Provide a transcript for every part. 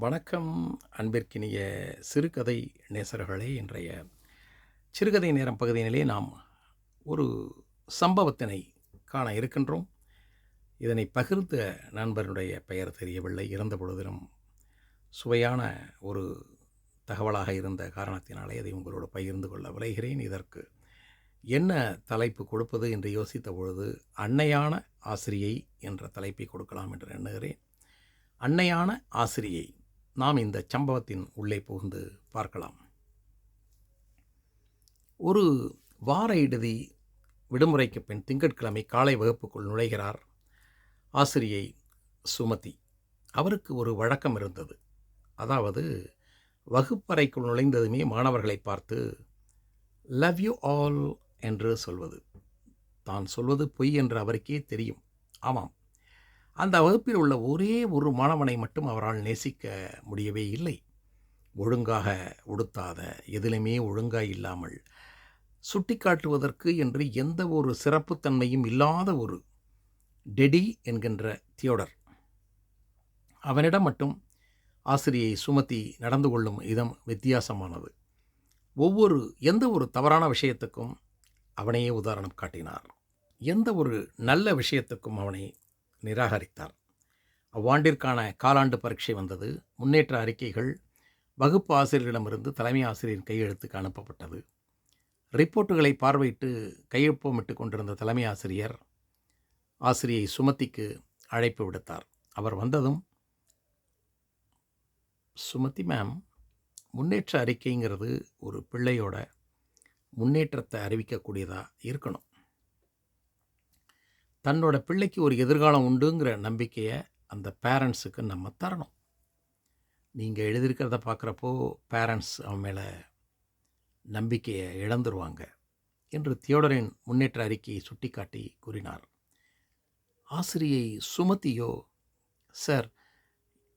வணக்கம் அன்பிற்கினிய சிறுகதை நேசர்களே. இன்றைய சிறுகதை நேரம் பகுதியினிலே நாம் ஒரு சம்பவத்தினை காண இருக்கின்றோம். இதனை பகிர்ந்த நண்பருடைய பெயர் தெரியவில்லை. இறந்த பொழுதிலும் சுவையான ஒரு தகவலாக இருந்த காரணத்தினாலே அதை உங்களோடு பகிர்ந்து கொள்ள விளைகிறேன் இதற்கு என்ன தலைப்பு கொடுப்பது என்று யோசித்த பொழுது அன்னையான ஆசிரியை என்ற தலைப்பை கொடுக்கலாம் என்று எண்ணுகிறேன். அன்னையான ஆசிரியை. நாம் இந்த சம்பவத்தின் உள்ளே புகுந்து பார்க்கலாம். ஒரு வார இறுதி விடுமுறைக்கு பின் திங்கட்கிழமை காலை வகுப்புக்குள் நுழைகிறார் ஆசிரியை சுமதி. அவருக்கு ஒரு வழக்கம் இருந்தது. அதாவது வகுப்பறைக்குள் நுழைந்ததுமே மாணவர்களை பார்த்து லவ் யூ ஆல் என்று சொல்வது. தான் சொல்வது பொய் என்று அவருக்கே தெரியும். ஆமாம் அந்த வகுப்பில் உள்ள ஒரே ஒரு மாணவனை மட்டும் அவரால் நேசிக்க முடியவே இல்லை. ஒழுங்காக உடுத்தாத எதிலுமே ஒழுங்காக இல்லாமல் சுட்டிக்காட்டுவதற்கு என்று எந்த ஒரு சிறப்புத்தன்மையும் இல்லாத ஒரு டெடி என்கின்ற தியோடர். அவனிடம் மட்டும் ஆசிரியை சுமத்தி நடந்து கொள்ளும் இதம் வித்தியாசமானது. ஒவ்வொரு எந்த ஒரு தவறான விஷயத்துக்கும் அவனையே உதாரணம் காட்டினார். எந்த ஒரு நல்ல விஷயத்துக்கும் அவனை நிராகரித்தார். அவ்வாண்டிற்கான காலாண்டு பரீட்சை வந்தது. முன்னேற்ற அறிக்கைகள் வகுப்பு ஆசிரியரிடமிருந்து தலைமை ஆசிரியரின் கையெழுத்துக்கு அனுப்பப்பட்டது ரிப்போர்ட்டுகளை பார்வையிட்டு கையொப்பமிட்டு கொண்டிருந்த தலைமை ஆசிரியர் ஆசிரியை சுமதிக்கு அழைப்பு விடுத்தார். அவர் வந்ததும் சுமதி மேம் முன்னேற்ற அறிக்கைங்கிறது ஒரு பிள்ளையோட முன்னேற்றத்தை அறிவிக்கக்கூடியதாக இருக்கணும். தன்னோட பிள்ளைக்கு ஒரு எதிர்காலம் உண்டுங்கிற நம்பிக்கையை அந்த பேரண்ட்ஸுக்கு நம்ம தரணும். நீங்கள் எழுதியிருக்கிறத பார்க்குறப்போ பேரண்ட்ஸ் அவன் மேலே நம்பிக்கையை இழந்துருவாங்க என்று தியோடரின் முன்னேற்ற அறிக்கையை சுட்டிக்காட்டி கூறினார். ஆசிரியை சுமத்தியோ? சார்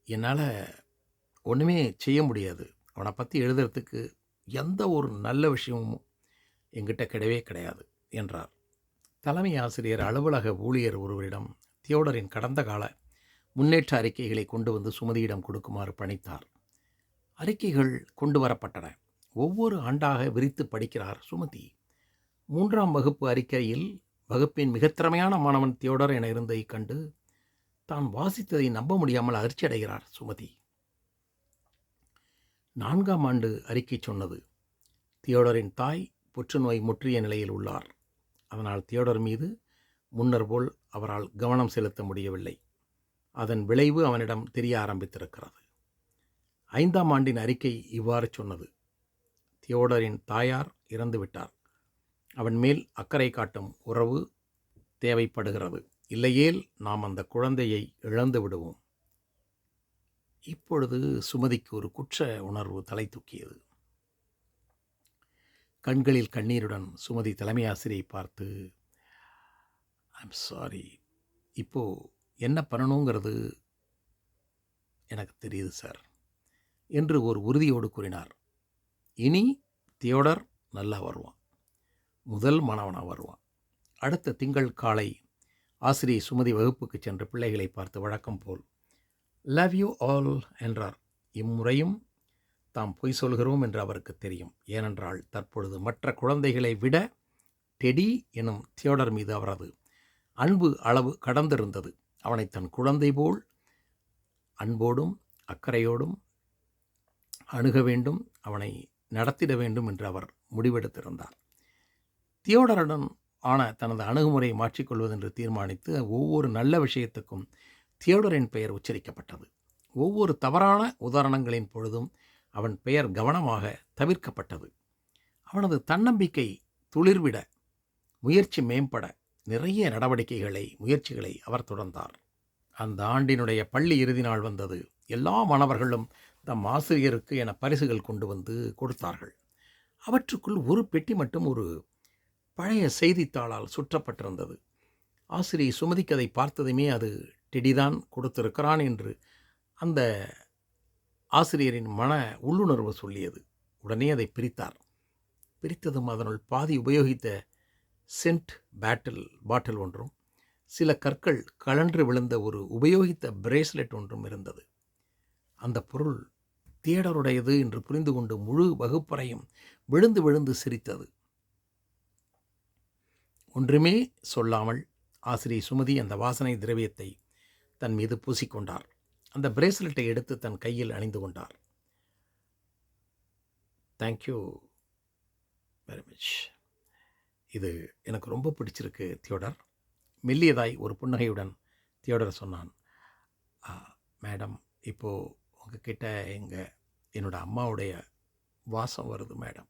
என்னால் ஒன்றுமே செய்ய முடியாது. அவனை பற்றி எழுதுறதுக்கு எந்த ஒரு நல்ல விஷயமும் எங்கிட்ட கிடையவே கிடையாது என்றார். தலைமை ஆசிரியர் அலுவலக ஊழியர் ஒருவரிடம் தியோடரின் கடந்த கால முன்னேற்ற அறிக்கைகளை கொண்டு வந்து சுமதியிடம் கொடுக்குமாறு பணித்தார். அறிக்கைகள் கொண்டு வரப்பட்டன. ஒவ்வொரு ஆண்டாக விரித்து படிக்கிறார் சுமதி. மூன்றாம் வகுப்பு அறிக்கையில் வகுப்பின் மிகத் திறமையான மாணவன் தியோடர் என இருந்ததைக் கண்டு தான் வாசித்ததை நம்ப முடியாமல் அதிர்ச்சி அடைகிறார் சுமதி. நான்காம் ஆண்டு அறிக்கை சொன்னது தியோடரின் தாய் புற்றுநோய் முற்றிய நிலையில் உள்ளார். அதனால் தியோடர் மீது முன்னர் போல் அவரால் கவனம் செலுத்த முடியவில்லை. அதன் விளைவு அவனிடம் தெரிய ஆரம்பித்திருக்கிறது. ஐந்தாம் ஆண்டின் அறிக்கை இவ்வாறு சொன்னது. தியோடரின் தாயார் இறந்துவிட்டார் அவன் மேல் அக்கறை காட்டும் உறவு தேவைப்படுகிறது. இல்லையேல் நாம் அந்த குழந்தையை இழந்து விடுவோம். இப்பொழுது சுமதிக்கு ஒரு குற்ற உணர்வு தலை தூக்கியது. கண்களில் கண்ணீருடன் சுமதி தலைமை ஆசிரியை பார்த்து ஐம் சாரி இப்போது என்ன பண்ணணுங்கிறது எனக்கு தெரியுது சார் என்று ஒரு உறுதியோடு கூறினார். இனி தியோடர் நல்லா வருவான். முதல் மாணவனாக வருவான். அடுத்த திங்கள் காலை ஆசிரியை சுமதி வகுப்புக்கு சென்று பிள்ளைகளை பார்த்து வழக்கம் போல் லவ் யூ ஆல் என்றார். இம்முறையும் தாம் பொய் சொல்கிறோம் என்று அவருக்கு தெரியும். ஏனென்றால் தற்பொழுது மற்ற குழந்தைகளை விட டெடி எனும் தியோடர் மீது அவரது அன்பு அளவு கடந்திருந்தது. அவனை தன் குழந்தை போல் அன்போடும் அக்கறையோடும் அணுக வேண்டும் அவனை நடத்திட வேண்டும் என்று அவர் முடிவெடுத்திருந்தார். தியோடருடன் ஆன தனது அணுகுமுறையை மாற்றிக்கொள்வதென்று தீர்மானித்து ஒவ்வொரு நல்ல விஷயத்துக்கும் தியோடரின் பெயர் உச்சரிக்கப்பட்டது. ஒவ்வொரு தவறான உதாரணங்களின் பொழுதும் அவன் பெயர் கவனமாக தவிர்க்கப்பட்டது. அவனது தன்னம்பிக்கை துளிர்விட முயற்சி மேம்பட நிறைய நடவடிக்கைகளை முயற்சிகளை அவர் தொடர்ந்தார். அந்த ஆண்டினுடைய பள்ளி இறுதி நாள் வந்தது. எல்லா மாணவர்களும் தம் ஆசிரியருக்கு என பரிசுகள் கொண்டு வந்து கொடுத்தார்கள். அவற்றுக்குள் ஒரு பெட்டி மட்டும் ஒரு பழைய செய்தித்தாளால் சுற்றப்பட்டிருந்தது. ஆசிரியை சுமதிக்கதை பார்த்ததுமே அது டெடிதான் கொடுத்திருக்கிறான் என்று அந்த ஆசிரியரின் மன உள்ளுணர்வு சொல்லியது. உடனே அதை பிரித்தார். பிரித்ததும் அதனுள் பாதி உபயோகித்த சென்ட் பேட்டில் பாட்டில் ஒன்றும் சில கற்கள் கலன்று விழுந்த ஒரு உபயோகித்த பிரேஸ்லெட் ஒன்றும் இருந்தது. அந்த பொருள் தியேடருடையது என்று புரிந்து கொண்டு முழு வகுப்பறையும் விழுந்து விழுந்து சிரித்தது. ஒன்றுமே சொல்லாமல் ஆசிரியை சுமதி அந்த வாசனை திரவியத்தை தன் மீது பூசிக்கொண்டார். அந்த பிரேஸ்லெட்டை எடுத்து தன் கையில் அணிந்து கொண்டார். தேங்க்யூ வெரி மச் இது எனக்கு ரொம்ப பிடிச்சிருக்கு தியோடர். மெல்லியதாய் ஒரு புன்னகையுடன் தியோடர் சொன்னான் மேடம் இப்போது உங்ககிட்ட எங்கள் என்னோட அம்மாவுடைய வாசம் வருது மேடம்.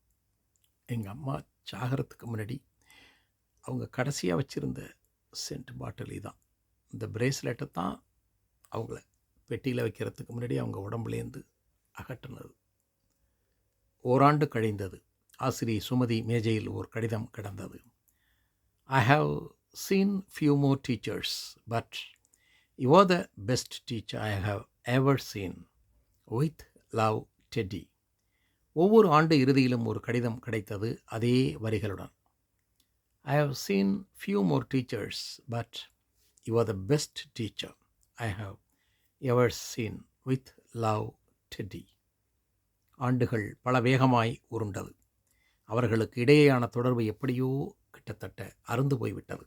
எங்கள் அம்மா சாகிறதுக்கு முன்னாடி அவங்க கடைசியாக வச்சுருந்த சென்ட் பாட்டிலி தான் இந்த பிரேஸ்லெட்டை தான் அவங்கள பெட்டியில் வைக்கிறதுக்கு முன்னாடி அவங்க உடம்புலேருந்து அகற்றினது. ஓராண்டு கழிந்தது. ஆசிரியை சுமதி மேஜையில் ஒரு கடிதம் கிடந்தது. I have seen few more teachers but you are the best teacher I have ever seen with love Teddy ஒவ்வொரு ஆண்டு இறுதியிலும் ஒரு கடிதம் கிடைத்தது அதே வரிகளுடன். I have seen few more teachers but you are the best teacher I have ever seen with love Teddy ஆண்டுகள் பல வேகமாய் உருண்டது. அவர்களுக்கு இடையேயான தொடர்பு எப்படியோ கிட்டத்தட்ட அருந்து போய்விட்டது.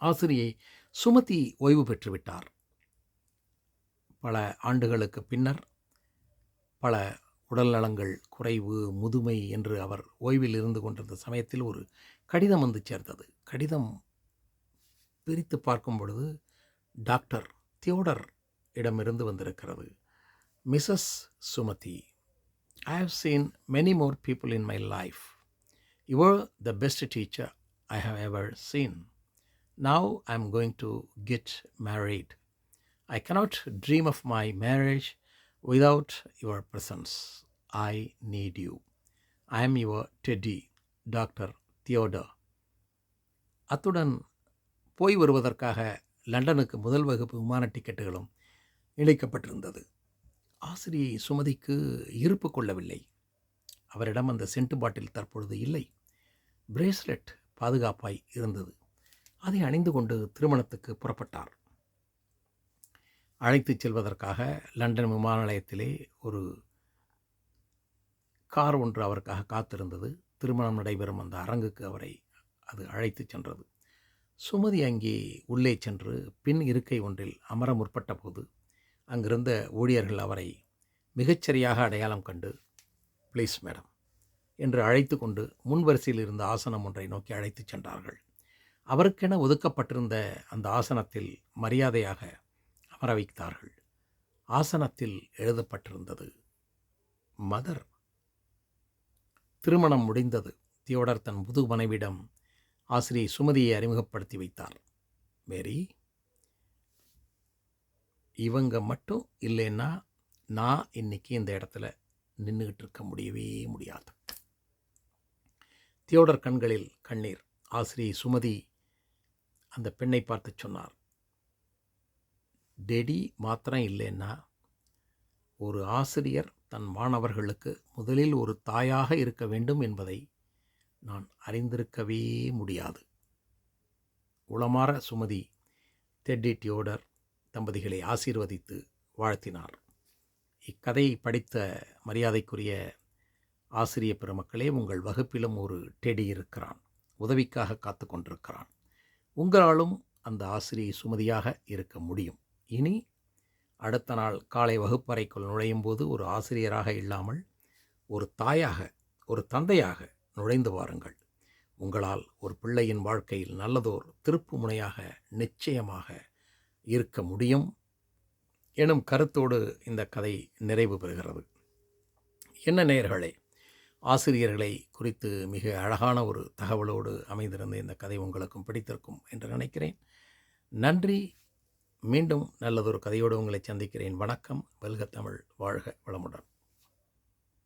ஆசிரியை சுமதி ஓய்வு பெற்றுவிட்டார். பல ஆண்டுகளுக்கு பின்னர் பல உடல்நலங்கள் குறைவு முதுமை என்று அவர் ஓய்வில் இருந்து கொண்டிருந்த சமயத்தில் ஒரு கடிதம் வந்து சேர்ந்தது. கடிதம் பிரித்து பார்க்கும் பொழுது டாக்டர் தியோடர் இடமிருந்து வந்திருக்கிறது. Mrs Sumathi I have seen many more people in my life your the best teacher I have ever seen now I am going to get married I cannot dream of my marriage without your presence. I need you I am your Teddy doctor Theodore அத்துடன் போய் வருவதற்காக லண்டனுக்கு முதல் வகுப்பு விமான டிக்கெட்டுகளும் இணைக்கப்பட்டிருந்தது ஆசிரியை சுமதிக்கு இருப்பு கொள்ளவில்லை. அவரிடம் அந்த சென்ட் பாட்டில் தற்பொழுது இல்லை. பிரேஸ்லெட் பாதுகாப்பாய் இருந்தது. அதை அணிந்து கொண்டு திருமணத்துக்கு புறப்பட்டார். அழைத்துச் செல்வதற்காக லண்டன் விமான நிலையத்திலே ஒரு கார் ஒன்று அவருக்காக காத்திருந்தது. திருமணம் நடைபெறும் அந்த அரங்குக்கு அவரை அது அழைத்துச் சென்றது. சுமதி அங்கே உள்ளே சென்று பின் இருக்கை ஒன்றில் அமர முற்பட்ட போது அங்கிருந்த ஊழியர்கள் அவரை மிகச்சரியாக அடையாளம் கண்டு ப்ளீஸ் மேடம் என்று அழைத்து கொண்டு முன்வரிசையில் இருந்த ஆசனம் ஒன்றை நோக்கி அழைத்துச் சென்றார்கள். அவருக்கென ஒதுக்கப்பட்டிருந்த அந்த ஆசனத்தில் மரியாதையாக அமர வைத்தார்கள் ஆசனத்தில் எழுதப்பட்டிருந்தது மதர். திருமணம் முடிந்தது. தியோடர் தன் புது மனைவிடம் ஆசிரியை சுமதியை அறிமுகப்படுத்தி வைத்தார். மேரி இவங்க மட்டும் இல்லைன்னா நான் இன்னைக்கு இந்த இடத்துல நின்றுக்கிட்டு இருக்க முடியவே முடியாது. தியோடர் கண்களில் கண்ணீர். ஆசிரியை சுமதி அந்த பெண்ணை பார்த்து சொன்னார். டெடி மாத்திரம் இல்லைன்னா ஒரு ஆசிரியர் தன் மாணவர்களுக்கு முதலில் ஒரு தாயாக இருக்க வேண்டும் என்பதை நான் அறிந்திருக்கவே முடியாது. உளமாற சுமதி தெட்டி டியோடர் தம்பதிகளை ஆசீர்வதித்து வாழ்த்தினார். இக்கதையை படித்த மரியாதைக்குரிய ஆசிரிய பெருமக்களே உங்கள் வகுப்பிலும் ஒரு டெடி இருக்கிறான். உதவிக்காக காத்து கொண்டிருக்கிறான். உங்களாலும் அந்த ஆசிரியை சுமதியாக இருக்க முடியும். இனி அடுத்த நாள் காலை வகுப்பறைக்குள் நுழையும் போது ஒரு ஆசிரியராக இல்லாமல் ஒரு தாயாக ஒரு தந்தையாக நுழைந்து வாருங்கள். உங்களால் ஒரு பிள்ளையின் வாழ்க்கையில் நல்லதோர் திருப்பு முனையாக நிச்சயமாக இருக்க முடியும் எனும் கருத்தோடு இந்த கதை நிறைவு பெறுகிறது. என்ன நேயர்களே ஆசிரியர்களை குறித்து மிக அழகான ஒரு தகவலோடு அமைந்திருந்த இந்த கதை உங்களுக்கும் பிடித்திருக்கும் என்று நினைக்கிறேன். நன்றி. மீண்டும் நல்லதொரு கதையோடு உங்களை சந்திக்கிறேன். வணக்கம். வெல்க தமிழ். வாழ்க வளமுடன்.